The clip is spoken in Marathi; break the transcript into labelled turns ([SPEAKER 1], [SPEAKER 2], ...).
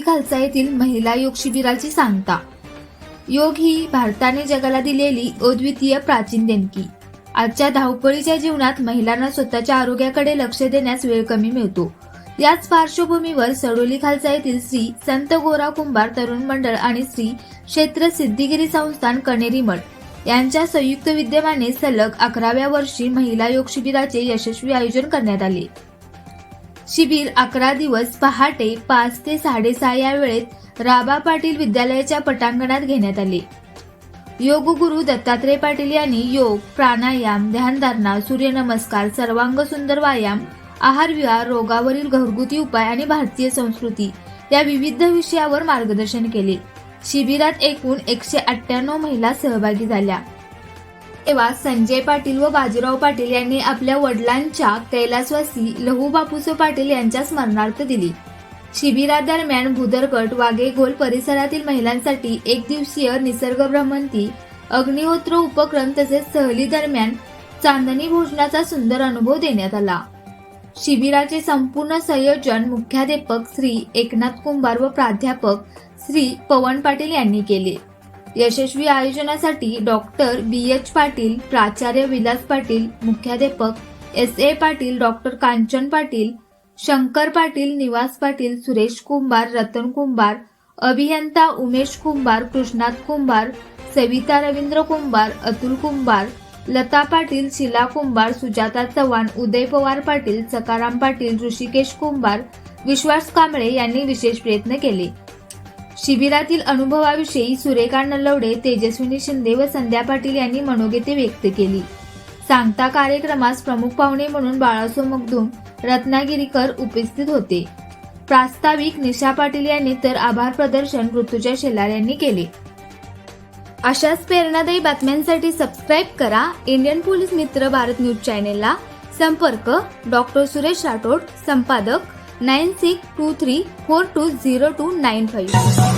[SPEAKER 1] खालसा येथील महिला योग शिबिराची सांगता. योग ही भारताने जगाला दिलेली अद्वितीय प्राचीन देणगी. आजच्या धावपळीच्या जीवनात महिलांना स्वतःच्या आरोग्याकडे लक्ष देण्यास वेळ कमी मिळतो. याच पार्श्वभूमीवर सडोली खालसा येथील श्री संत गोरा कुंभार तरुण मंडळ आणि श्री क्षेत्र सिद्धिगिरी संस्थान कणेरी मठ यांच्या संयुक्त विद्यमाने सलग अकराव्या वर्षी महिला योग शिबिराचे यशस्वी आयोजन करण्यात आले. शिबिर अकरा दिवस पहाटे पाच ते साडेसहा या वेळेत राबा पाटील विद्यालयाच्या पटांगणात घेण्यात आले. योग गुरु दत्तात्रय पाटील यांनी योग प्राणायाम ध्यानधारणा सूर्यनमस्कार सर्वांग सुंदर व्यायाम आहार विहार रोगावरील घरगुती उपाय आणि भारतीय संस्कृती या विविध विषयावर मार्गदर्शन केले. शिबिरात एकूण एकशे अठ्ठ्याण्णव महिला सहभागी झाल्या. तेव्हा संजय पाटील व बाजीराव पाटील यांनी आपल्या वडिलांच्या कैलासवासी लहू बापूसो पाटील यांच्या स्मरणार्थ दिली. शिबिरादरम्यान भुदरकट वाघेगोल परिसरातील महिलांसाठी एक दिवसीय निसर्ग भ्रमंती अग्निहोत्र उपक्रम तसेच सहली दरम्यान चांदणी भोजनाचा सुंदर अनुभव देण्यात आला. शिबिराचे संपूर्ण संयोजन मुख्याध्यापक श्री एकनाथ कुंभार व प्राध्यापक श्री पवन पाटील यांनी केले. यशस्वी आयोजनासाठी डॉक्टर बी एच पाटील प्राचार्य विलास पाटील मुख्याध्यापक S A Patil doctor Kanchan Patil Shankar Patil Nivas Patil Suresh कुंभार रतन कुंभार अभियंता उमेश कुंभार कृष्णात कुंभार सविता रवींद्र कुंभार अतुल कुंभार लता पाटील शिला कुंभार सुजाता चव्हाण उदय पवार पाटील सकाराम पाटील ऋषिकेश कुंभार विश्वास कांबळे यांनी विशेष प्रयत्न केले. शिबिरातील अनुभवाविषयी सुरेखा नलवडे तेजस्विनी शिंदे व संध्या पाटील यांनी मनोगते व्यक्त केली. सांगता कार्यक्रमास प्रमुख पाहुणे म्हणून बाळासो मगदूम रत्नागिरीकर उपस्थित होते. प्रास्ताविक निशा पाटील यांनी तर आभार प्रदर्शन ऋतुजा शेलार यांनी केले. अशाच प्रेरणादायी बातम्यांसाठी सबस्क्राईब करा इंडियन पोलीस मित्र भारत न्यूज चॅनेलला संपर्क डॉक्टर सुरेश राठोड संपादक nine six two three four two zero two nine five.